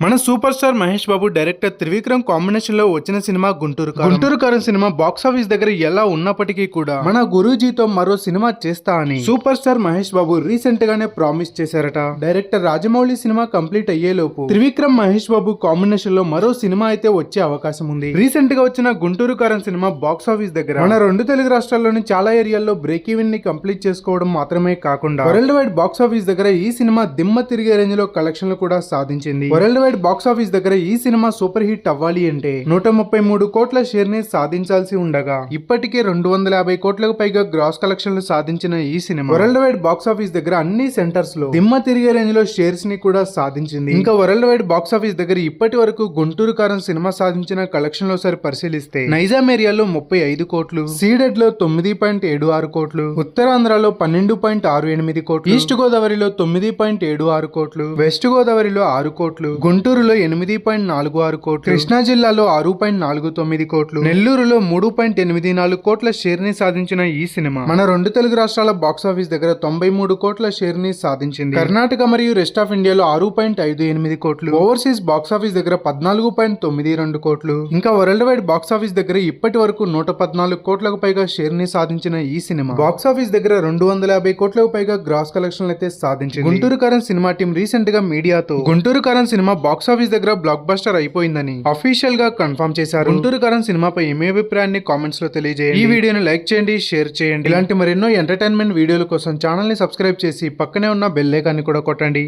మన super star Mahesh Babu director Trivikram కాంబినేషన్లో వచ్చిన cinema Guntur Guntur Kaaram cinema box office దగ్గర ఎలా ఉన్నప్పటికీ కూడా మన గురూజీతో మరో సినిమా చేస్తా అని super star Mahesh Babu recent గానే ప్రామిస్ చేశారట. డైరెక్టర్ రాజమౌళి సినిమా కంప్లీట్ అయ్యేలోపు త్రివిక్రమ్ మహేష్ బాబు కాంబినేషన్లో మరో సినిమా అయితే వచ్చే అవకాశం ఉంది. రీసెంట్గా వచ్చిన Guntur Kaaram cinema box office దగ్గర మన రెండు తెలుగు రాష్ట్రాల్లోని చాలా ఏరియాల్లో బ్రేక్ ఈవెన్ని కంప్లీట్ చేసుకోవడం మాత్రమే కాకుండా వరల్డ్ వైడ్ బాక్స్ ఆఫీస్ దగ్గర ఈ సినిమా దిమ్మ తిరిగే రేంజ్లో కలెక్షన్లు కూడా సాధించింది. వరల్డ్ వైడ్ బాక్స్ ఆఫీస్ దగ్గర ఈ సినిమా సూపర్ హిట్ అవ్వాలి అంటే నూట ముప్పై మూడు కోట్ల షేర్ని సాధించాల్సి ఉండగా ఇప్పటికే రెండు వందల యాభై కోట్లకు పైగా గ్రాస్ కలెక్షన్లు సాధించిన ఈ cinema. World wide box office దగ్గర అన్ని సెంటర్స్లో దిమ్మ తిరిగే రేంజ్లో షేర్స్ని కూడా సాధించింది. ఇంకా వరల్డ్ వైడ్ బాక్స్ ఆఫీస్ దగ్గర ఇప్పటి వరకు గుంటూరు కారం సినిమా సాధించిన కలెక్షన్లో సరి పరిశీలిస్తే నైజాం ఏరియాలో ముప్పై ఐదు కోట్లు సీడెడ్లో తొమ్మిది పాయింట్ ఏడు ఆరు కోట్లు ఉత్తరాంధ్రలో పన్నెండు పాయింట్ ఆరు ఎనిమిది కోట్లు ఈస్ట్ గోదావరిలో తొమ్మిది పాయింట్ ఏడు ఆరు కోట్లు వెస్ట్ గోదావరిలో ఆరు కోట్లు గుంటూరులో ఎనిమిది పాయింట్ నాలుగు ఆరు కోట్లు కృష్ణా జిల్లాలో ఆరు పాయింట్ నాలుగు తొమ్మిది కోట్లు నెల్లూరులో మూడు పాయింట్ ఎనిమిది నాలుగు కోట్ల షేర్ని సాధించిన ఈ సినిమా. మన రెండు తెలుగు రాష్ట్రాల బాక్స్ ఆఫీస్ దగ్గర తొంభై మూడు కోట్ల షేర్ని సాధించింది. కర్ణాటక మరియు రెస్ట్ ఆఫ్ ఇండియాలో ఆరు పాయింట్ ఐదు ఎనిమిది కోట్లు ఓవర్సీస్ బాక్స్ ఆఫీస్ దగ్గర పద్నాలుగు పాయింట్ తొమ్మిది రెండు కోట్లు ఇంకా వరల్డ్ వైడ్ బాక్స్ ఆఫీస్ దగ్గర ఇప్పటి వరకు నూట పద్నాలుగు కోట్లకు పైగా షేర్ని సాధించిన ఈ సినిమా. బాక్స్ ఆఫీస్ దగ్గర రెండు వందల యాభై కోట్లకు పైగా గ్రాస్ కలెక్షన్ అయితే సాధించింది. గుంటూరు కారం సినిమా టీం రీసెంట్గా మీడియాతో Guntur Kaaram cinema box office దగ్గర బ్లాక్ బస్టర్ అయిపోయిందని అఫీషియల్గా కన్ఫర్మ్ చేశారు. గుంటూరు కారం సినిమాపై మీ అభిప్రాయాన్ని కామెంట్స్లో తెలియజేయండి. ఈ వీడియోని లైక్ చేయండి షేర్ చేయండి. ఇలాంటి మరెన్నో ఎంటర్టైన్మెంట్ వీడియోల కోసం ఛానల్ని సబ్స్క్రైబ్ చేసి పక్కనే ఉన్న బెల్ ఐకాన్ని కూడా కొట్టండి.